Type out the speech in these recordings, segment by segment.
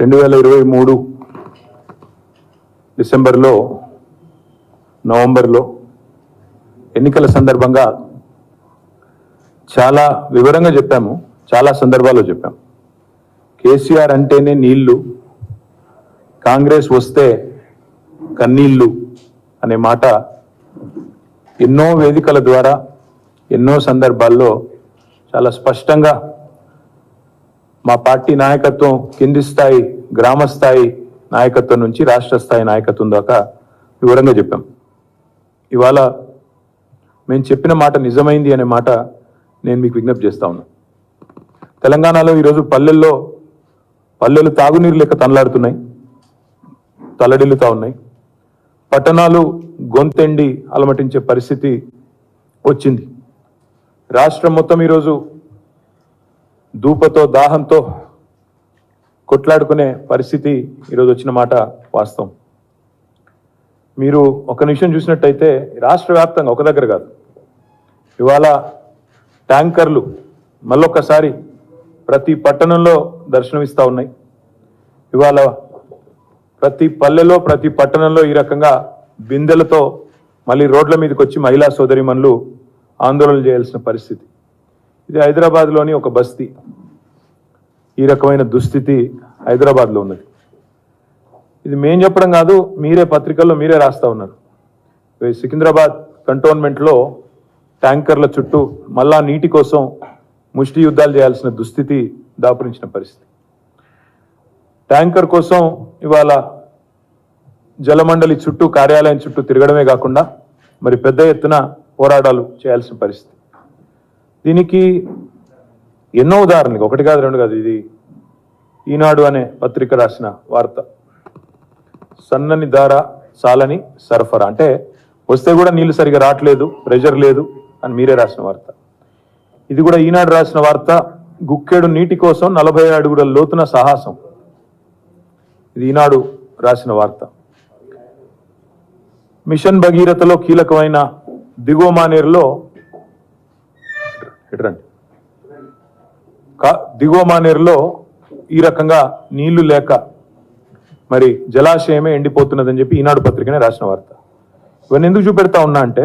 రెండు వేల ఇరవై మూడు డిసెంబర్లో నవంబర్లో ఎన్నికల సందర్భంగా చాలా వివరంగా చెప్పాము చాలా సందర్భాల్లో చెప్పాము. కేసీఆర్ అంటేనే నీళ్ళు కాంగ్రెస్ వస్తే కన్నీళ్ళు అనే మాట ఎన్నో వేదికల ద్వారా ఎన్నో సందర్భాల్లో చాలా స్పష్టంగా మా పార్టీ నాయకత్వం కింది స్థాయి గ్రామ స్థాయి నాయకత్వం నుంచి రాష్ట్ర స్థాయి నాయకత్వం దాకా వివరంగా చెప్పాం. ఇవాళ మేము చెప్పిన మాట నిజమైంది అనే మాట నేను మీకు విజ్ఞప్తి చేస్తా ఉన్నా. తెలంగాణలో ఈరోజు పల్లెల్లో పల్లెలు తాగునీరు లెక్క తనలాడుతున్నాయి తల్లడిల్లుతా ఉన్నాయి. పట్టణాలు గొంతెండి అలమటించే పరిస్థితి వచ్చింది. రాష్ట్రం మొత్తం ఈరోజు దూపతో దాహంతో కొట్లాడుకునే పరిస్థితి ఈరోజు వచ్చిన మాట వాస్తవం. మీరు ఒక నిమిషం చూసినట్టయితే రాష్ట్ర వ్యాప్తంగా ఒక దగ్గర కాదు. ఇవాళ ట్యాంకర్లు మళ్ళొక్కసారి ప్రతి పట్టణంలో దర్శనమిస్తూ ఉన్నాయి. ఇవాళ ప్రతి పల్లెలో ప్రతి పట్టణంలో ఈ రకంగా బిందెలతో మళ్ళీ రోడ్ల మీదకి వచ్చి మహిళా సోదరిమణులు ఆందోళన చేయాల్సిన పరిస్థితి. ఇది హైదరాబాద్లోని ఒక బస్తీ. ఈ రకమైన దుస్థితి హైదరాబాద్లో ఉన్నది. ఇది మేం చెప్పడం కాదు మీరే పత్రికల్లో మీరే రాస్తా ఉన్నారు. సికింద్రాబాద్ కంటోన్మెంట్లో ట్యాంకర్ల చుట్టూ మళ్ళా నీటి కోసం ముష్టి యుద్ధాలు చేయాల్సిన దుస్థితి దాపురించిన పరిస్థితి. ట్యాంకర్ కోసం ఇవాళ జలమండలి చుట్టూ కార్యాలయం చుట్టూ తిరగడమే కాకుండా మరి పెద్ద ఎత్తున పోరాటాలు చేయాల్సిన పరిస్థితి. దీనికి ఎన్నో ఉదాహరణలు ఒకటి కాదు రెండు కాదు ఇది ఈనాడు అనే పత్రిక రాసిన వార్త. సన్నని దార సాలని సరఫరా. అంటే వస్తే కూడా నీళ్ళు సరిగా రావట్లేదు ప్రెషర్ లేదు అని మీరే రాసిన వార్త. ఇది కూడా ఈనాడు రాసిన వార్త గుక్కేడు నీటి కోసం నలభై అడుగుల లోతున సాహసం. ఇది ఈనాడు రాసిన వార్త. మిషన్ భగీరథలో కీలకమైన దిగువ మానేరులో ఎటురండి దిగువ మానేరులో ఈ రకంగా నీళ్ళు లేక మరి జలాశయమే ఎండిపోతున్నదని చెప్పి ఈనాడు పత్రికనే రాసిన వార్త. ఇవన్నీ ఎందుకు చూపెడతా ఉన్నా అంటే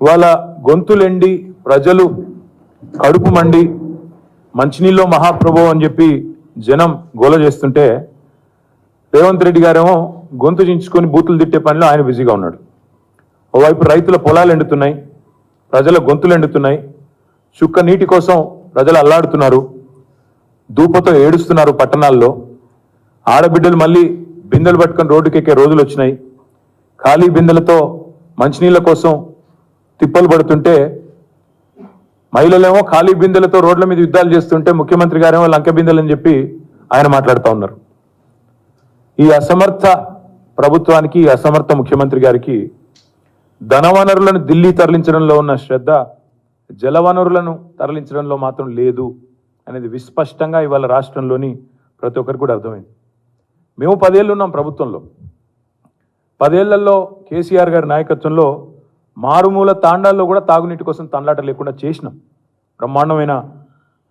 వాళ్ళ గొంతులెండి ప్రజలు కడుపు మండి మంచినీళ్ళు మహాప్రభు అని చెప్పి జనం గోల చేస్తుంటే రేవంత్ రెడ్డి గారేమో గొంతు చించుకొని బూతులు తిట్టే పనిలో ఆయన బిజీగా ఉన్నాడు. ఓవైపు రైతుల పొలాలు ఎండుతున్నాయి ప్రజల గొంతులు ఎండుతున్నాయి చుక్క నీటి కోసం ప్రజలు అల్లాడుతున్నారు దూపతో ఏడుస్తున్నారు పట్టణాల్లో. ఆడబిడ్డలు మళ్ళీ బిందెలు పట్టుకొని రోడ్డుకెక్కే రోజులు వచ్చినాయి. ఖాళీ బిందెలతో మంచినీళ్ళ కోసం తిప్పలు పడుతుంటే మహిళలేమో ఖాళీ బిందెలతో రోడ్ల మీద యుద్ధాలు చేస్తుంటే ముఖ్యమంత్రి గారేమో లంక బిందెలని చెప్పి ఆయన మాట్లాడుతూ ఉన్నారు. ఈ అసమర్థ ప్రభుత్వానికి ఈ అసమర్థ ముఖ్యమంత్రి గారికి ధనవనరులను ఢిల్లీ తరలించడంలో ఉన్న శ్రద్ధ జలవనరులను తరలించడంలో మాత్రం లేదు అనేది విస్పష్టంగా ఇవాళ రాష్ట్రంలోని ప్రతి ఒక్కరికి కూడా అర్థమైంది. మేము పదేళ్ళు ఉన్నాం ప్రభుత్వంలో. పదేళ్ళలో కేసీఆర్ గారి నాయకత్వంలో మారుమూల తాండాల్లో కూడా తాగునీటి కోసం తండ్లాట లేకుండా చేసినాం. బ్రహ్మాండమైన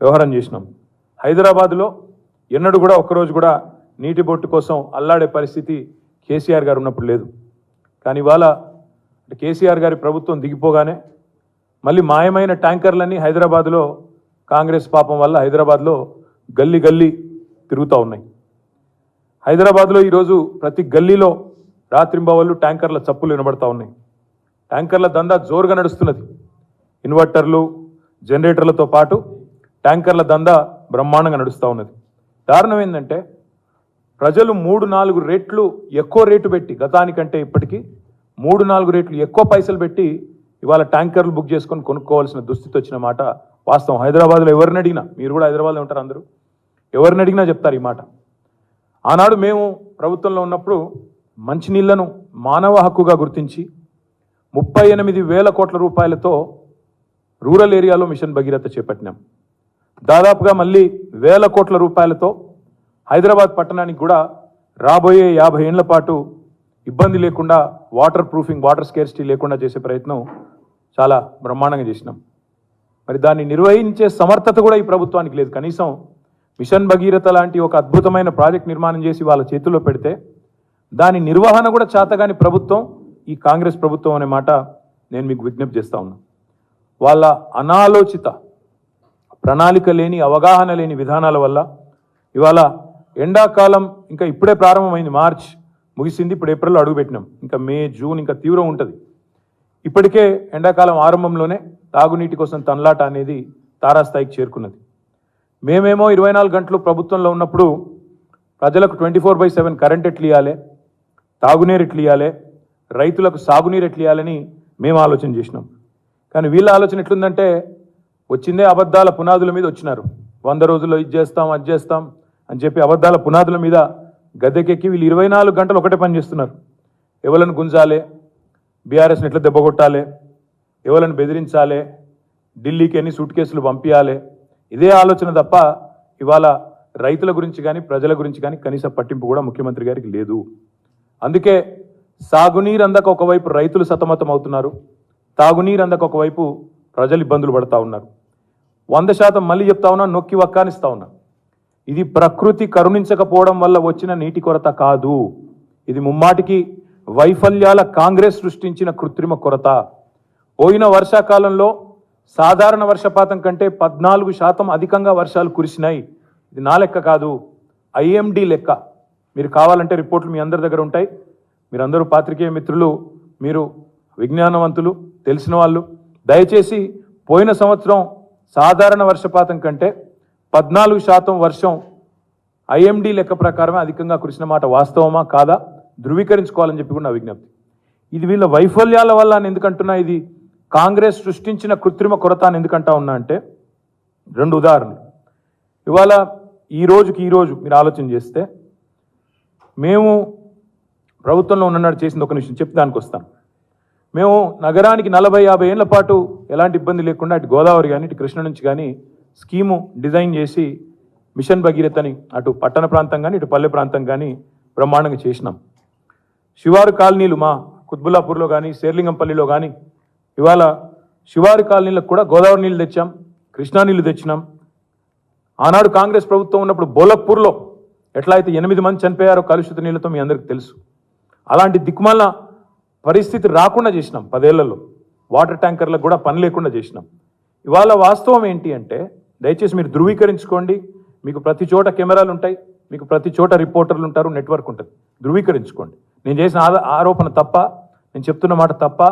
వ్యవహారం చేసినాం. హైదరాబాద్లో ఎన్నడూ కూడా ఒక్కరోజు కూడా నీటి బొట్టు కోసం అల్లాడే పరిస్థితి కేసీఆర్ గారు ఉన్నప్పుడు లేదు. కానీ ఇవాళ కేసీఆర్ గారి ప్రభుత్వం దిగిపోగానే మళ్ళీ మాయమైన ట్యాంకర్లన్నీ హైదరాబాద్లో కాంగ్రెస్ పాపం వల్ల హైదరాబాద్లో గల్లీ గల్లీ తిరుగుతూ ఉన్నాయి. హైదరాబాద్లో ఈరోజు ప్రతి గల్లీలో రాత్రింబవళ్ళు ట్యాంకర్ల చప్పులు వినబడతా ఉన్నాయి. ట్యాంకర్ల దందా జోరుగా నడుస్తున్నది. ఇన్వర్టర్లు జనరేటర్లతో పాటు ట్యాంకర్ల దందా బ్రహ్మాండంగా నడుస్తూ ఉన్నది. కారణం ఏంటంటే ప్రజలు మూడు నాలుగు రేట్లు ఎక్కువ రేటు పెట్టి గతానికంటే ఇప్పటికీ మూడు నాలుగు రేట్లు ఎక్కువ పైసలు పెట్టి ఇవాళ ట్యాంకర్లు బుక్ చేసుకొని కొనుక్కోవాల్సిన దుస్థితి వచ్చిన మాట వాస్తవం. హైదరాబాద్లో ఎవరిని అడిగినా మీరు కూడా హైదరాబాద్లో ఉంటారు అందరూ? ఎవరిని అడిగినా చెప్తారు ఈ మాట. ఆనాడు మేము ప్రభుత్వంలో ఉన్నప్పుడు మంచినీళ్ళను మానవ హక్కుగా గుర్తించి ముప్పై ఎనిమిది వేల కోట్ల రూపాయలతో రూరల్ ఏరియాలో మిషన్ భగీరథ చేపట్టినాం. దాదాపుగా మళ్ళీ వేల కోట్ల రూపాయలతో హైదరాబాద్ పట్టణానికి కూడా రాబోయే యాభై ఏళ్ళ పాటు ఇబ్బంది లేకుండా వాటర్ ప్రూఫింగ్ వాటర్ స్కేర్సిటీ లేకుండా చేసే ప్రయత్నం చాలా బ్రహ్మాండంగా చేసినాం. మరి దాన్ని నిర్వహించే సమర్థత కూడా ఈ ప్రభుత్వానికి లేదు. కనీసం మిషన్ భగీరథ లాంటి ఒక అద్భుతమైన ప్రాజెక్ట్ నిర్మాణం చేసి వాళ్ళ చేతుల్లో పెడితే దాని నిర్వహణ కూడా చేతగాని ప్రభుత్వం ఈ కాంగ్రెస్ ప్రభుత్వం అనే మాట నేను మీకు విజ్ఞప్తి చేస్తా ఉన్నా. వాళ్ళ అనాలోచిత ప్రణాళిక లేని అవగాహన లేని విధానాల వల్ల ఇవాళ ఎండాకాలం ఇంకా ఇప్పుడే ప్రారంభమైంది మార్చ్. ముగిసింది. ఇప్పుడు ఏప్రిల్లో అడుగుపెట్టినాం ఇంకా మే జూన్ ఇంకా తీవ్రం ఉంటుంది. ఇప్పటికే ఎండాకాలం ఆరంభంలోనే తాగునీటి కోసం తన్లాట అనేది తారాస్థాయికి చేరుకున్నది. మేమేమో ఇరవై నాలుగు గంటలు ప్రభుత్వంలో ఉన్నప్పుడు ప్రజలకు twenty four by seven current ఎట్లు ఇవ్వాలి తాగునీరు ఎట్లు ఇవ్వాలి రైతులకు సాగునీరు ఎట్లు ఇవ్వాలని మేము ఆలోచన చేసినాం. కానీ వీళ్ళ ఆలోచన ఎట్లుందంటే వచ్చిందే అబద్ధాల పునాదుల మీద వచ్చినారు. వంద రోజుల్లో ఇది చేస్తాం అది చేస్తాం అని చెప్పి అబద్ధాల పునాదుల మీద గద్దెకెక్కి వీళ్ళు ఇరవై నాలుగు గంటలు ఒకటే పని చేస్తున్నారు. ఎవరిని గుంజాలి? బీఆర్ఎస్ని ఎట్లా దెబ్బగొట్టాలి ఎవరిని బెదిరించాలి? ఢిల్లీకి ఎన్ని సూట్ కేసులు పంపించాలి ఇదే ఆలోచన తప్ప ఇవాళ రైతుల గురించి కానీ ప్రజల గురించి కానీ కనీస పట్టింపు కూడా ముఖ్యమంత్రి గారికి లేదు. అందుకే సాగునీరు అందక ఒకవైపు రైతులు సతమతం అవుతున్నారు. తాగునీరు అందక ఒకవైపు ప్రజలు ఇబ్బందులు పడతా ఉన్నారు. వంద శాతం మళ్ళీ చెప్తా ఉన్నా నొక్కి వక్కానిస్తా ఉన్నా. ఇది ప్రకృతి కరుణించకపోవడం వల్ల వచ్చిన నీటి కొరత కాదు. ఇది ముమ్మాటికి వైఫల్యాల కాంగ్రెస్ సృష్టించిన కృత్రిమ కొరత. పోయిన వర్షాకాలంలో సాధారణ వర్షపాతం కంటే పద్నాలుగు శాతం అధికంగా వర్షాలు కురిసినాయి. ఇది నా లెక్క కాదు ఐఎండి లెక్క. మీరు కావాలంటే రిపోర్ట్లు మీ అందరి దగ్గర ఉంటాయి. మీరందరూ పాత్రికేయ మిత్రులు మీరు విజ్ఞానవంతులు తెలిసిన వాళ్ళు. దయచేసి పోయిన సంవత్సరం సాధారణ వర్షపాతం కంటే పద్నాలుగు శాతం వర్షం ఐఎండి లెక్క ప్రకారమే అధికంగా కురిసిన మాట వాస్తవమా? కాదా? ధృవీకరించుకోవాలని చెప్పి కూడా నా విజ్ఞప్తి. ఇది వీళ్ళ వైఫల్యాల వల్ల అని ఎందుకంటున్నా ఇది? కాంగ్రెస్ సృష్టించిన కృత్రిమ కొరత అని ఎందుకంటా ఉన్నా అంటే రెండు ఉదాహరణలు. ఇవాళ ఈ రోజుకి ఈ రోజు మీరు ఆలోచన చేస్తే మేము ప్రభుత్వంలో ఉన్నట్టు చేసింది ఒక నిమిషం చెప్పి దానికి వస్తాను. మేము నగరానికి నలభై యాభై ఏళ్ళ పాటు ఎలాంటి ఇబ్బంది లేకుండా అటు గోదావరి కానీ ఇటు కృష్ణ నుంచి కానీ స్కీము డిజైన్ చేసి మిషన్ భగీరథని అని అటు పట్టణ ప్రాంతం కానీ ఇటు పల్లె ప్రాంతం కానీ బ్రహ్మాండంగా చేసినాం. శివారు కాలనీలు మా కుత్బుల్లాపూర్లో కానీ శేర్లింగంపల్లిలో కానీ ఇవాళ శివారు కాలనీలకు కూడా గోదావరి నీళ్ళు తెచ్చాం కృష్ణా నీళ్ళు తెచ్చినాం. ఆనాడు కాంగ్రెస్ ప్రభుత్వం ఉన్నప్పుడు బోలక్పూర్లో ఎట్లా అయితే ఎనిమిది మంది చనిపోయారో కలుషిత నీళ్ళతో మీ అందరికీ తెలుసు. అలాంటి దిక్కుమాల పరిస్థితి రాకుండా చేసినాం పదేళ్ళలో. వాటర్ ట్యాంకర్లకు కూడా పని లేకుండా చేసినాం. ఇవాళ వాస్తవం ఏంటి అంటే దయచేసి మీరు ధృవీకరించుకోండి. మీకు ప్రతి చోట కెమెరాలు ఉంటాయి. మీకు ప్రతి చోట రిపోర్టర్లు ఉంటారు. నెట్వర్క్ ఉంటుంది. ధృవీకరించుకోండి. నేను చేసిన ఆరోపణ తప్ప నేను చెప్తున్న మాట తప్ప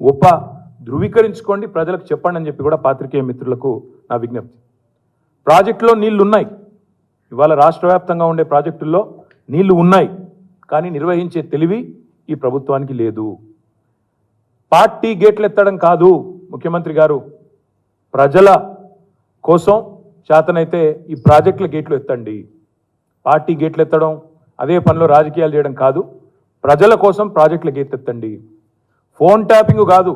ఒప్ప. ధృవీకరించుకోండి. ప్రజలకు చెప్పండి అని చెప్పి కూడా పాత్రికేయ మిత్రులకు నా విజ్ఞప్తి. ప్రాజెక్టులో నీళ్ళు ఉన్నాయి. ఇవాళ రాష్ట్ర వ్యాప్తంగా ఉండే ప్రాజెక్టుల్లో నీళ్ళు ఉన్నాయి. కానీ నిర్వహించే తెలివి ఈ ప్రభుత్వానికి లేదు. పార్టీ గేట్లు ఎత్తడం కాదు. ముఖ్యమంత్రి గారు ప్రజల కోసం చేతనైతే ఈ ప్రాజెక్టుల గేట్లు ఎత్తండి. పార్టీ గేట్లు ఎత్తడం అదే పనిలో రాజకీయాలు చేయడం కాదు ప్రజల కోసం ప్రాజెక్టుల గేట్ ఎత్తండి. ఫోన్ ట్యాపింగ్ కాదు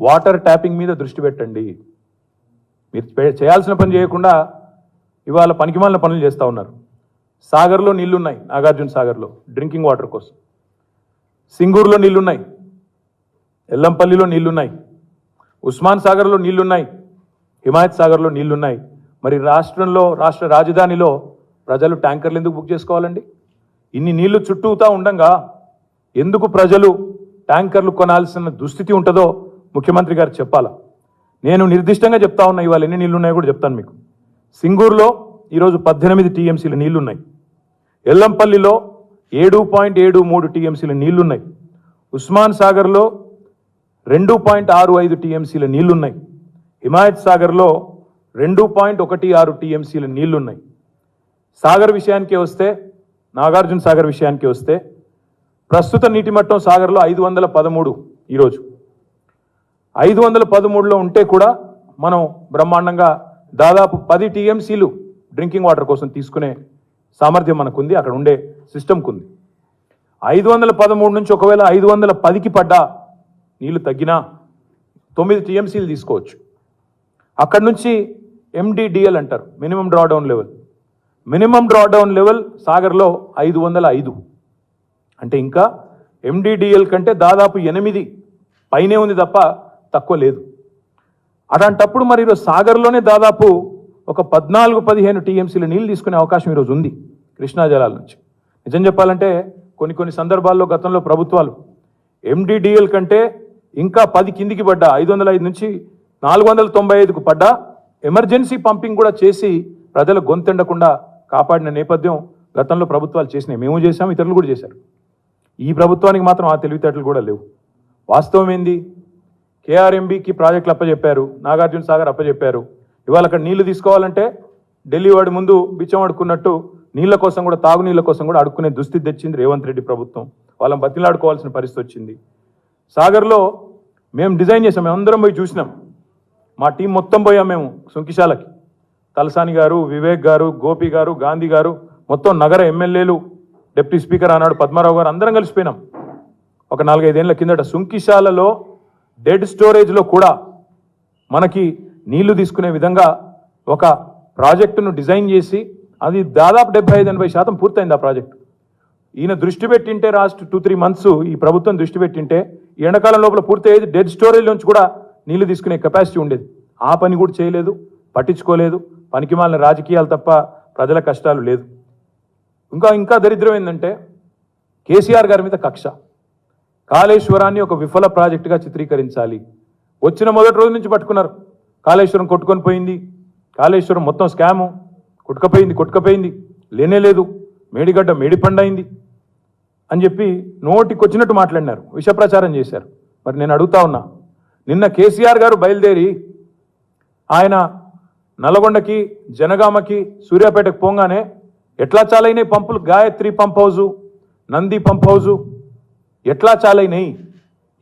వాటర్ ట్యాపింగ్ మీద దృష్టి పెట్టండి. మీరు చేయాల్సిన పని చేయకుండా ఇవాళ పనికిమాలిన పనులు చేస్తూ ఉన్నారు. సాగర్లో నీళ్ళున్నాయి నాగార్జున సాగర్లో డ్రింకింగ్ వాటర్ కోసం. సింగూరులో నీళ్ళున్నాయి ఎల్లంపల్లిలో నీళ్ళున్నాయి ఉస్మాన్ సాగర్లో నీళ్ళున్నాయి హిమాయత్ సాగర్లో నీళ్ళున్నాయి. మరి రాష్ట్రంలో రాష్ట్ర రాజధానిలో ప్రజలు ట్యాంకర్లు ఎందుకు బుక్ చేసుకోవాలండి? ఇన్ని నీళ్ళు చుట్టూతా ఉండంగా ఎందుకు ప్రజలు ట్యాంకర్లు కొనాల్సిన దుస్థితి ఉంటుందో ముఖ్యమంత్రి గారు చెప్పాలా? నేను నిర్దిష్టంగా చెప్తా ఉన్నా ఇవాళ ఎన్ని నీళ్ళు ఉన్నాయో కూడా చెప్తాను మీకు. సింగూరులో ఈరోజు పద్దెనిమిది టీఎంసీల నీళ్ళున్నాయి. ఎల్లంపల్లిలో ఏడు పాయింట్ ఏడు మూడు టీఎంసీల నీళ్ళున్నాయి. ఉస్మాన్ సాగర్లో రెండు పాయింట్ ఆరు ఐదు టీఎంసీల నీళ్ళున్నాయి. హిమాయత్ సాగర్లో రెండు పాయింట్ ఒకటి ఆరు టీఎంసీల నీళ్ళున్నాయి. సాగర్ విషయానికి వస్తే నాగార్జున సాగర్ విషయానికి వస్తే ప్రస్తుత నీటి మట్టం సాగర్లో ఐదు వందల పదమూడు ఈరోజు. ఐదు వందల పదమూడులో ఉంటే కూడా మనం బ్రహ్మాండంగా దాదాపు పది టీఎంసీలు డ్రింకింగ్ వాటర్ కోసం తీసుకునే సామర్థ్యం మనకుంది అక్కడ ఉండే సిస్టమ్కుంది ఐదు వందల పదమూడు నుంచి ఒకవేళ ఐదు వందల పదికి పడ్డా నీళ్ళు తగ్గినా తొమ్మిది టీఎంసీలు తీసుకోవచ్చు. అక్కడ నుంచి ఎండిడిఎల్ అంటారు. Minimum drawdown level minimum drawdown level సాగర్లో ఐదు వందల ఐదు. అంటే ఇంకా ఎండిడిఎల్ కంటే దాదాపు ఎనిమిది పైనే ఉంది తప్ప తక్కువ లేదు. అలాంటప్పుడు మరి ఈరోజు సాగర్లోనే దాదాపు ఒక పద్నాలుగు పదిహేను టీఎంసీల నీళ్ళు తీసుకునే అవకాశం ఈరోజు ఉంది కృష్ణా జలాల నుంచి. నిజం చెప్పాలంటే కొన్ని కొన్ని సందర్భాల్లో గతంలో ప్రభుత్వాలు ఎండిడిఎల్ కంటే ఇంకా పది కిందికి పడ్డ. ఐదు వందల ఐదు నుంచి నాలుగు వందల తొంభై ఐదుకు పడ్డా ఎమర్జెన్సీ పంపింగ్ కూడా చేసి ప్రజలు గొంతెండకుండా కాపాడిన నేపథ్యం గతంలో ప్రభుత్వాలు చేసినాయి. మేము చేసాం ఇతరులు కూడా చేశారు. ఈ ప్రభుత్వానికి మాత్రం ఆ తెలివితేటలు కూడా లేవు. వాస్తవం ఏంది? కేఆర్ఎంబికి ప్రాజెక్టులు అప్పచెప్పారు నాగార్జున సాగర్ అప్పచెప్పారు ఇవాళ అక్కడ నీళ్ళు తీసుకోవాలంటే ఢిల్లీ వాడి ముందు బిచ్చం అడుక్కున్నట్టు నీళ్ళ కోసం కూడా తాగునీళ్ళ కోసం కూడా అడుక్కునే దుస్థితి తెచ్చింది రేవంత్ రెడ్డి ప్రభుత్వం. వాళ్ళని బతిలాడుకోవాల్సిన పరిస్థితి వచ్చింది. సాగర్లో మేము డిజైన్ చేసాం మేము అందరం పోయి చూసినాం. మా టీం మొత్తం పోయాం మేము సుంకిశాలకి. తలసాని గారు వివేక్ గారు గోపి గారు గాంధీ గారు మొత్తం నగర ఎమ్మెల్యేలు డిప్యూటీ స్పీకర్ అన్నాడు పద్మారావు గారు అందరం కలిసిపోయినాం ఒక నాలుగైదేళ్ళ కిందట సుంకిశాలలో డెడ్ స్టోరేజ్లో కూడా మనకి నీళ్ళు తీసుకునే విధంగా ఒక ప్రాజెక్టును డిజైన్ చేసి అది దాదాపు డెబ్బై ఐదు ఎనభై శాతం పూర్తయింది ఆ ప్రాజెక్టు. ఈయన దృష్టి పెట్టింటే లాస్ట్ టూ త్రీ మంత్స్ ఈ ప్రభుత్వం దృష్టి పెట్టింటే ఈ ఎండాకాలం లోపల పూర్తయ్యేది డెడ్ స్టోరేజ్ నుంచి కూడా నీళ్ళు తీసుకునే కెపాసిటీ ఉండేది. ఆ పని కూడా చేయలేదు పట్టించుకోలేదు. పనికిమాలిన రాజకీయాలు తప్ప ప్రజల కష్టాలు లేదు. ఇంకా ఇంకా దరిద్రం ఏంటంటే కేసీఆర్ గారి మీద కక్ష. కాళేశ్వరాన్ని ఒక విఫల ప్రాజెక్టుగా చిత్రీకరించాలి. వచ్చిన మొదటి రోజు నుంచి పట్టుకున్నారు. కాళేశ్వరం కొట్టుకొని పోయింది. కాళేశ్వరం మొత్తం స్కాము కొట్టుకపోయింది కొట్టుకపోయింది. లేనే లేదు. మేడిగడ్డ మేడిపండైంది అని చెప్పి నోటికి వచ్చినట్టు మాట్లాడినారు. విషప్రచారం చేశారు. మరి నేను అడుగుతా ఉన్నా నిన్న కేసీఆర్ గారు బయలుదేరి ఆయన నల్గొండకి జనగామకి సూర్యాపేటకు పోగానే ఎట్లా చాలైనాయి పంపులు? Gayatri pump house Nandi pump house ఎట్లా చాలైనాయి?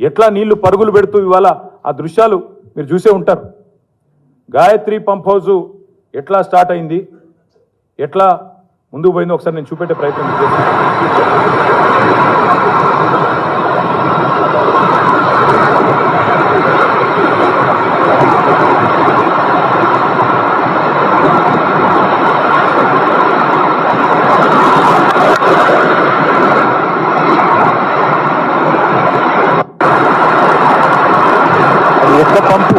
ఎట్లా నీళ్ళు పరుగులు పెడుతూ ఇవాళ ఆ దృశ్యాలు మీరు చూసే ఉంటారు. గాయత్రి పంప్ హౌజు ఎట్లా స్టార్ట్ అయింది? ఎట్లా ముందుకు పోయిందో ఒకసారి నేను చూపెట్టే ప్రయత్నం చేస్తాను అది ఒక్క పంపు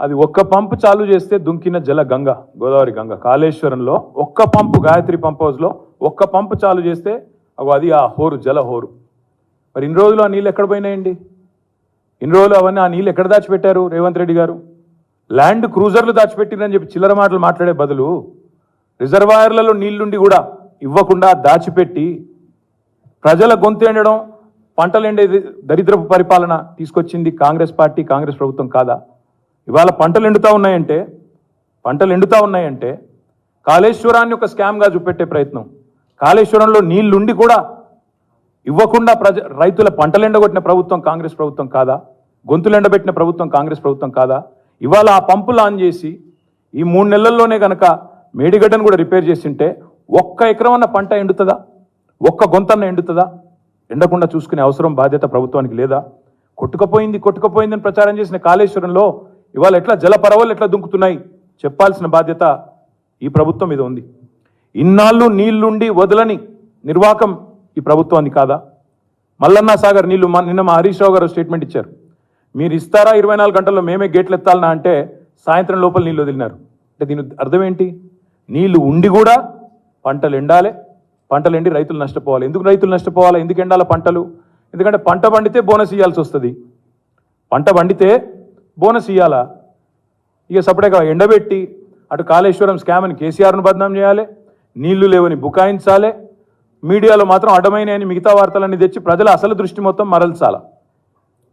అది ఒక్క పంపు చాలు చేస్తే దుంకిన జల గంగ గోదావరి గంగ. కాళేశ్వరంలో ఒక్క పంపు గాయత్రి పంప్ హౌస్లో ఒక్క పంపు చాలు చేస్తే అగో అది ఆ హోరు జల హోరు. మరి ఇన్ని రోజులు ఆ నీళ్ళు ఎక్కడ పోయినాయండి? ఇన్ని రోజులు అవన్నీ ఆ నీళ్ళు ఎక్కడ దాచిపెట్టారు రేవంత్ రెడ్డి గారు? ల్యాండ్ క్రూజర్లు దాచిపెట్టిందని చెప్పి చిల్లర మాటలు మాట్లాడే బదులు రిజర్వాయర్లలో నీళ్ళుండి కూడా ఇవ్వకుండా దాచిపెట్టి ప్రజల గొంతు ఎండడం పంటలు ఎండే దరిద్రపు పరిపాలన తీసుకొచ్చింది కాంగ్రెస్ పార్టీ కాంగ్రెస్ ప్రభుత్వం కాదా? ఇవాళ పంటలు ఎండుతా ఉన్నాయంటే పంటలు ఎండుతూ ఉన్నాయంటే కాళేశ్వరాన్ని ఒక స్కామ్గా చూపెట్టే ప్రయత్నం. కాళేశ్వరంలో నీళ్ళుండి కూడా ఇవ్వకుండా ప్రజ రైతుల పంటలు ఎండగొట్టిన ప్రభుత్వం కాంగ్రెస్ ప్రభుత్వం కాదా? గొంతులు ఎండబెట్టిన ప్రభుత్వం కాంగ్రెస్ ప్రభుత్వం కాదా? ఇవాళ ఆ పంపులు ఆన్ చేసి ఈ మూడు నెలల్లోనే కనుక మేడిగడ్డను కూడా రిపేర్ చేసింటే ఒక్క ఎకరం అన్న పంట ఎండుతుందా? ఒక్క గొంతన్న ఎండుతుందా? ఎండకుండా చూసుకునే అవసరం బాధ్యత ప్రభుత్వానికి లేదా? కొట్టుకపోయింది కొట్టుకపోయిందని ప్రచారం చేసిన కాళేశ్వరంలో ఇవాళ ఎట్లా జలపరవలు ఎట్లా దుంకుతున్నాయి? చెప్పాల్సిన బాధ్యత ఈ ప్రభుత్వం మీద ఉంది. ఇన్నాళ్ళు నీళ్ళుండి వదలని నిర్వాకం ఈ ప్రభుత్వాన్ని కాదా? మల్లన్న సాగర్ నీళ్ళు నిన్న మా హరీష్ రావు గారు స్టేట్మెంట్ ఇచ్చారు. మీరు ఇస్తారా ఇరవై నాలుగు గంటల్లో మేమే గేట్లు ఎత్తాలనా అంటే సాయంత్రం లోపల నీళ్ళు వదిలినారు. అంటే దీని అర్థం ఏంటి? నీళ్ళు ఉండి కూడా పంటలు ఎండాలి పంటలు ఎండి రైతులు నష్టపోవాలి. ఎందుకు రైతులు నష్టపోవాలి? ఎందుకు ఎండాలి పంటలు? ఎందుకంటే పంట పండితే బోనస్ ఇవ్వాల్సి వస్తుంది. పంట పండితే బోనస్ ఇవ్వాలా ఇక సపరేట్గా ఎండబెట్టి అటు కాళేశ్వరం స్కామ్ అని కేసీఆర్ను బదనాం చేయాలి నీళ్ళు లేవని బుకాయించాలి మీడియాలో మాత్రం అడ్డమైన మిగతా వార్తలన్నీ తెచ్చి ప్రజల అసలు దృష్టి మొత్తం మరల్చాల.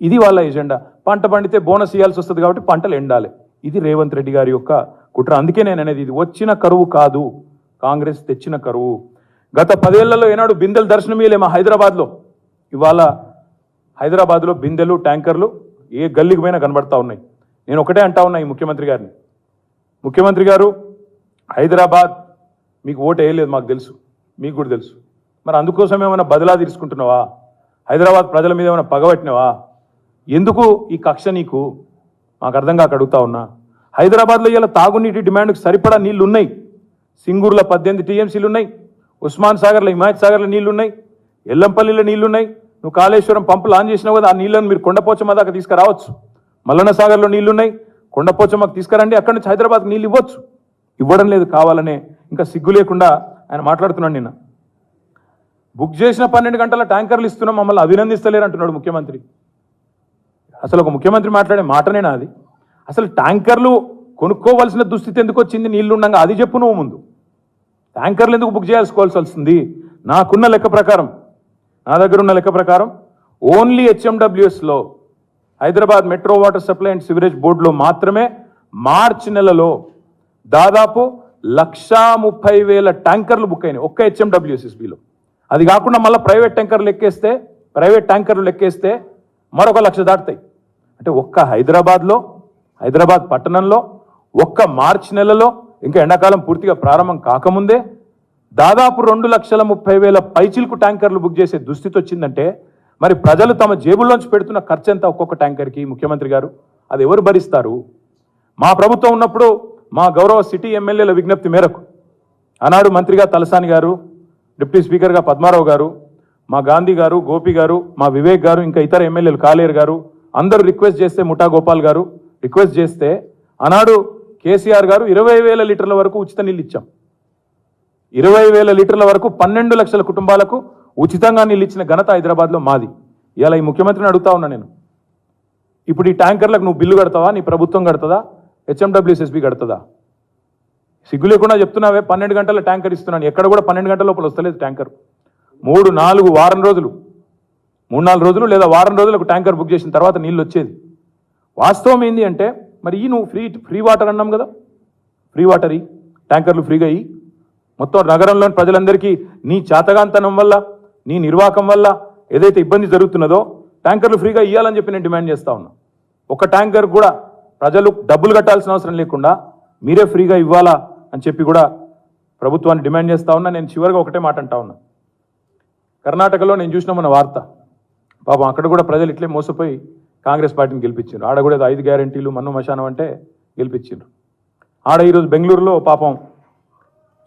ఇది వాళ్ళ ఎజెండా. పంట పండితే బోనస్ ఇవ్వాల్సి వస్తుంది కాబట్టి పంటలు ఎండాలి. ఇది రేవంత్ రెడ్డి గారి యొక్క కుట్ర. అందుకే నేను అనేది ఇది. వచ్చిన కరువు కాదు. కాంగ్రెస్ తెచ్చిన కరువు. గత పదేళ్ళలో ఏనాడు బిందెలు దర్శనమీయలే మా హైదరాబాద్లో. ఇవాళ హైదరాబాద్లో బిందెలు ట్యాంకర్లు ఏ గల్లీకి పోయినా కనబడతా ఉన్నాయి. నేను ఒకటే అంటా ఉన్నా ఈ ముఖ్యమంత్రి గారిని. ముఖ్యమంత్రి గారు హైదరాబాద్ మీకు ఓటు వేయలేదు మాకు తెలుసు మీకు కూడా తెలుసు. మరి అందుకోసం ఏమైనా బదిలా తీసుకుంటున్నావా? హైదరాబాద్ ప్రజల మీద ఏమైనా పగబట్టినావా ఎందుకు ఈ కక్ష నీకు? మాకు అర్థం కాక అడుగుతా ఉన్నా. హైదరాబాద్లో ఇలా తాగునీటి డిమాండ్కి సరిపడా నీళ్ళు ఉన్నాయి సింగూరులో పద్దెనిమిది టీఎంసీలు ఉన్నాయి ఉస్మాన్ సాగర్లో హిమాయత్ సాగర్లో నీళ్ళు ఉన్నాయి ఎల్లంపల్లిలో నీళ్ళున్నాయి. నువ్వు కాళేశ్వరం పంపులు లాంచ్ చేసినావు కదా ఆ నీళ్ళను మీరు కొండపోచమ్మ దాకా తీసుకురావచ్చు. మల్లన్న సాగర్లో నీళ్ళున్నాయి కొండపోచమ్మకు తీసుకురండి అక్కడి నుంచి హైదరాబాద్కి నీళ్ళు ఇవ్వచ్చు. ఇవ్వడం లేదు కావాలనే ఇంకా సిగ్గు లేకుండా ఆయన మాట్లాడుతున్నాడు నిన్న. బుక్ చేసిన పన్నెండు గంటల ట్యాంకర్లు ఇస్తున్నాం మమ్మల్ని అభినందిస్తలేరు అంటున్నాడు ముఖ్యమంత్రి. అసలు ఒక ముఖ్యమంత్రి మాట్లాడే మాటనేనా అది అసలు ట్యాంకర్లు కొనుక్కోవాల్సిన దుస్థితి ఎందుకు వచ్చింది? నీళ్ళు ఉండగా అది చెప్పు నువ్వు ముందు. ట్యాంకర్లు ఎందుకు బుక్ చేసుకోవాల్సి వస్తుంది? నాకున్న లెక్క ప్రకారం. నా దగ్గర ఉన్న లెక్క ప్రకారం only హెచ్ఎండబ్ల్యూఎస్లో Hyderabad metro water supply and sewerage బోర్డులో మాత్రమే మార్చి నెలలో దాదాపు లక్షా ముప్పై వేల ట్యాంకర్లు బుక్ అయినాయి. ఒక్క హెచ్ఎండబ్ల్యూఎస్ఎస్బిలో అది కాకుండా మళ్ళీ ప్రైవేట్ ట్యాంకర్లు లెక్కేస్తే ప్రైవేట్ ట్యాంకర్లు లెక్కేస్తే మరొక లక్ష దాటుతాయి. అంటే ఒక్క హైదరాబాద్లో హైదరాబాద్ పట్టణంలో ఒక్క మార్చి నెలలో ఇంకా ఎండాకాలం పూర్తిగా ప్రారంభం కాకముందే దాదాపు రెండు లక్షల ముప్పై వేల పైచిల్కు ట్యాంకర్లు బుక్ చేసే దుస్థితి వచ్చిందంటే మరి ప్రజలు తమ జేబుల్లోంచి పెడుతున్న ఖర్చు ఎంత ఒక్కొక్క ట్యాంకర్కి ముఖ్యమంత్రి గారు? అది ఎవరు భరిస్తారు? మా ప్రభుత్వం ఉన్నప్పుడు మా గౌరవ సిటీ ఎమ్మెల్యేల విజ్ఞప్తి మేరకు ఆనాడు మంత్రిగా తలసాని గారు డిప్యూటీ స్పీకర్గా పద్మారావు గారు మా గాంధీ గారు గోపి గారు మా వివేక్ గారు ఇంకా ఇతర ఎమ్మెల్యేలు కాలేరు గారు అందరూ రిక్వెస్ట్ చేస్తే ముఠా గోపాల్ గారు రిక్వెస్ట్ చేస్తే ఆనాడు కేసీఆర్ గారు ఇరవై వేల లీటర్ల వరకు ఉచిత నీళ్ళు ఇచ్చాం. ఇరవై వేల లీటర్ల వరకు పన్నెండు లక్షల కుటుంబాలకు ఉచితంగా నీళ్ళు ఇచ్చిన ఘనత హైదరాబాద్లో మాది. ఇలా ఈ ముఖ్యమంత్రిని అడుగుతా ఉన్నా నేను. ఇప్పుడు ఈ ట్యాంకర్లకు నువ్వు బిల్లు కడతావా? నీ ప్రభుత్వం కడుతుందా? హెచ్ఎండబ్ల్యూఎస్ఎస్బి కడుతుందా? సిగ్గు లేకుండా చెప్తున్నావే పన్నెండు గంటల ట్యాంకర్ ఇస్తున్నాను. ఎక్కడ కూడా పన్నెండు గంటల లోపల వస్తలేదు ట్యాంకర్. మూడు నాలుగు వారం రోజులు. మూడు నాలుగు రోజులు లేదా వారం రోజులకు ట్యాంకర్ బుక్ చేసిన తర్వాత నీళ్ళు వచ్చేది. వాస్తవం ఏంటి అంటే మరి ఈ నువ్వు ఫ్రీ ఫ్రీ వాటర్ అన్నాం కదా? ఫ్రీ వాటర్ ఈ. ట్యాంకర్లు ఫ్రీగా అయ్యి మొత్తం నగరంలోని ప్రజలందరికీ నీ చేతగాంతనం వల్ల నీ నిర్వాకం వల్ల ఏదైతే ఇబ్బంది జరుగుతున్నదో ట్యాంకర్లు ఫ్రీగా ఇవ్వాలని చెప్పి నేను డిమాండ్ చేస్తా ఉన్నా. ఒక ట్యాంకర్ కూడా ప్రజలు డబ్బులు కట్టాల్సిన అవసరం లేకుండా మీరే ఫ్రీగా ఇవ్వాలా అని చెప్పి కూడా ప్రభుత్వాన్ని డిమాండ్ చేస్తా ఉన్నా. నేను చివరిగా ఒకటే మాట అంటా ఉన్నా. కర్ణాటకలో నేను చూసిన మన వార్త పాపం అక్కడ కూడా ప్రజలు ఇట్లే మోసపోయి కాంగ్రెస్ పార్టీని గెలిపించారు. ఆడ కూడా ఐదు గ్యారెంటీలు మన్ను మశానం అంటే గెలిపించారు. ఆడ ఈరోజు బెంగళూరులో పాపం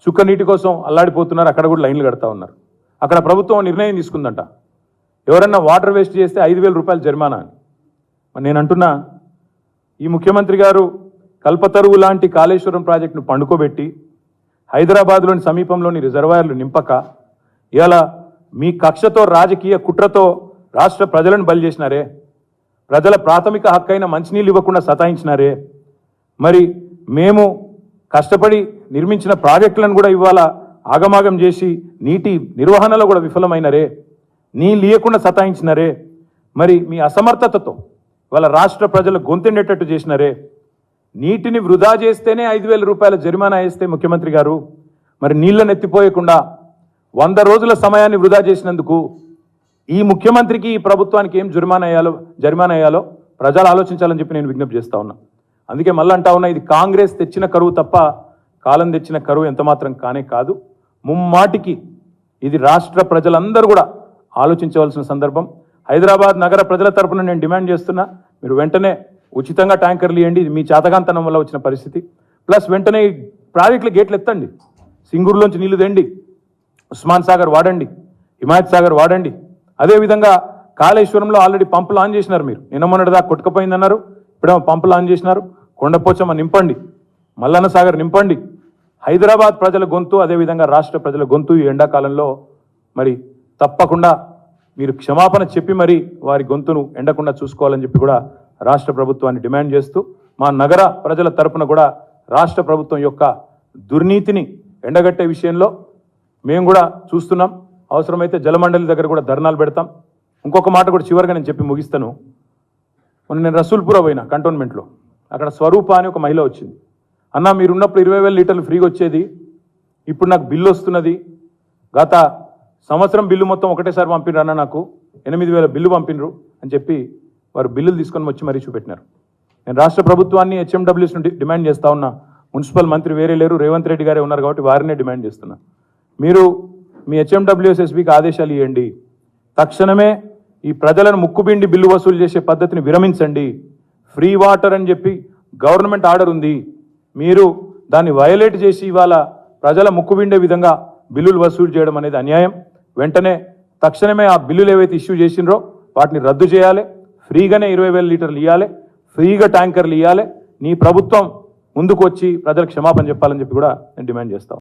చుక్క నీటి కోసం అల్లాడిపోతున్నారు అక్కడ కూడా లైన్లు కడతా ఉన్నారు. అక్కడ ప్రభుత్వం నిర్ణయం తీసుకుందంట. ఎవరన్నా వాటర్ వేస్ట్ చేస్తే ఐదు వేల రూపాయలు జరిమానా అని. నేను అంటున్నా ఈ ముఖ్యమంత్రి గారు కల్పతరువు లాంటి కాళేశ్వరం ప్రాజెక్టును పండుకోబెట్టి హైదరాబాద్లోని సమీపంలోని రిజర్వాయర్లు నింపక ఇలా మీ కక్షతో రాజకీయ కుట్రతో రాష్ట్ర ప్రజలను బలి చేసినారే? ప్రజల ప్రాథమిక హక్కైన మంచినీళ్ళు ఇవ్వకుండా సతాయించినారే? మరి మేము కష్టపడి నిర్మించిన ప్రాజెక్టులను కూడా ఇవాళ ఆగమాగం చేసి నీటి నిర్వహణలో కూడా విఫలమైనరే నీళ్ళు లేకుండా సతాయించినరే మరి మీ అసమర్థతతో వాళ్ళ రాష్ట్ర ప్రజలు గొంతెండేటట్టు చేసినరే నీటిని వృధా చేస్తేనే ఐదు వేల రూపాయల జరిమానా వేస్తే ముఖ్యమంత్రి గారు. మరి నీళ్ళను ఎత్తిపోయకుండా వంద రోజుల సమయాన్ని వృధా చేసినందుకు ఈ ముఖ్యమంత్రికి ఈ ప్రభుత్వానికి ఏం జరిమానా వేయాలో జరిమానా వేయాలో ప్రజలు ఆలోచించాలని చెప్పి నేను విజ్ఞప్తి చేస్తా ఉన్నా. అందుకే మళ్ళీ అంటా ఉన్నా ఇది కాంగ్రెస్ తెచ్చిన కరువు తప్ప కాలం తెచ్చిన కరువు ఎంతమాత్రం కానే కాదు. ముమ్మాటికి ఇది రాష్ట్ర ప్రజలందరూ కూడా ఆలోచించవలసిన సందర్భం. హైదరాబాద్ నగర ప్రజల తరపున నేను డిమాండ్ చేస్తున్నా మీరు వెంటనే ఉచితంగా ట్యాంకర్లు ఇవ్వండి ఇది మీ చేతగాంతనం వల్ల వచ్చిన పరిస్థితి. ప్లస్ వెంటనే ప్రాజెక్టుల గేట్లు ఎత్తండి. సింగూరులోంచి నీళ్ళు తెండి. ఉస్మాన్ సాగర్ వాడండి. హిమాయత్ సాగర్ వాడండి. అదేవిధంగా కాళేశ్వరంలో ఆల్రెడీ పంపులు ఆన్ చేసినారు మీరు. నిన్న మొన్నటి దాకా కొట్టుకుపోయిందన్నారు. ఇప్పుడేమో పంపులు ఆన్ చేసినారు. కొండపోచమ్మ నింపండి. మల్లన్న సాగర్ నింపండి. హైదరాబాద్ ప్రజల గొంతు అదేవిధంగా రాష్ట్ర ప్రజల గొంతు ఈ ఎండాకాలంలో మరి తప్పకుండా మీరు క్షమాపణ చెప్పి మరి వారి గొంతును ఎండకుండా చూసుకోవాలని చెప్పి కూడా రాష్ట్ర ప్రభుత్వాన్ని డిమాండ్ చేస్తూ మా నగర ప్రజల తరపున కూడా రాష్ట్ర ప్రభుత్వం యొక్క దుర్నీతిని ఎండగట్టే విషయంలో మేము కూడా చూస్తున్నాం. అవసరమైతే జలమండలి దగ్గర కూడా ధర్నాలు పెడతాం. ఇంకొక మాట కూడా చివరిగా నేను చెప్పి ముగిస్తాను. మొన్న నేను రసూల్పుర పోయినా కంటోన్మెంట్లో. అక్కడ స్వరూప అని ఒక మహిళ వచ్చింది. అన్న మీరు ఉన్నప్పుడు ఇరవై వేల లీటర్లు ఫ్రీగా వచ్చేది. ఇప్పుడు నాకు బిల్లు వస్తున్నది. గత సంవత్సరం బిల్లు మొత్తం ఒకటేసారి పంపినరు అన్న నాకు. ఎనిమిది వేల బిల్లు పంపినరు అని చెప్పి వారు బిల్లులు తీసుకొని వచ్చి మరీ చూపెట్టినారు. నేను రాష్ట్ర ప్రభుత్వాన్ని హెచ్ఎండబ్ల్యూస్ నుండి డిమాండ్ చేస్తా ఉన్నా. మున్సిపల్ మంత్రి వేరే లేరు. రేవంత్ రెడ్డి గారే ఉన్నారు కాబట్టి వారినే డిమాండ్ చేస్తున్నా. మీరు మీ హెచ్ఎండబ్ల్యూఎస్ఎస్బికి ఆదేశాలు ఇవ్వండి తక్షణమే ఈ ప్రజలను ముక్కుబిండి బిల్లు వసూలు చేసే పద్ధతిని విరమించండి. ఫ్రీ వాటర్ అని చెప్పి గవర్నమెంట్ ఆర్డర్ ఉంది. మీరు దాన్ని వయలేట్ చేసి ఇవాళ ప్రజల ముక్కుబిండే విధంగా బిల్లులు వసూలు చేయడం అనేది అన్యాయం. వెంటనే తక్షణమే ఆ బిల్లులు ఏవైతే ఇష్యూ చేసిండ్రో వాటిని రద్దు చేయాలి. ఫ్రీగానే ఇరవై వేల లీటర్లు ఇవ్వాలి ఫ్రీగా ట్యాంకర్లు ఇవ్వాలి నీ ప్రభుత్వం ముందుకు వచ్చి ప్రజలకు క్షమాపణ చెప్పాలని చెప్పి కూడా నేను డిమాండ్ చేస్తాను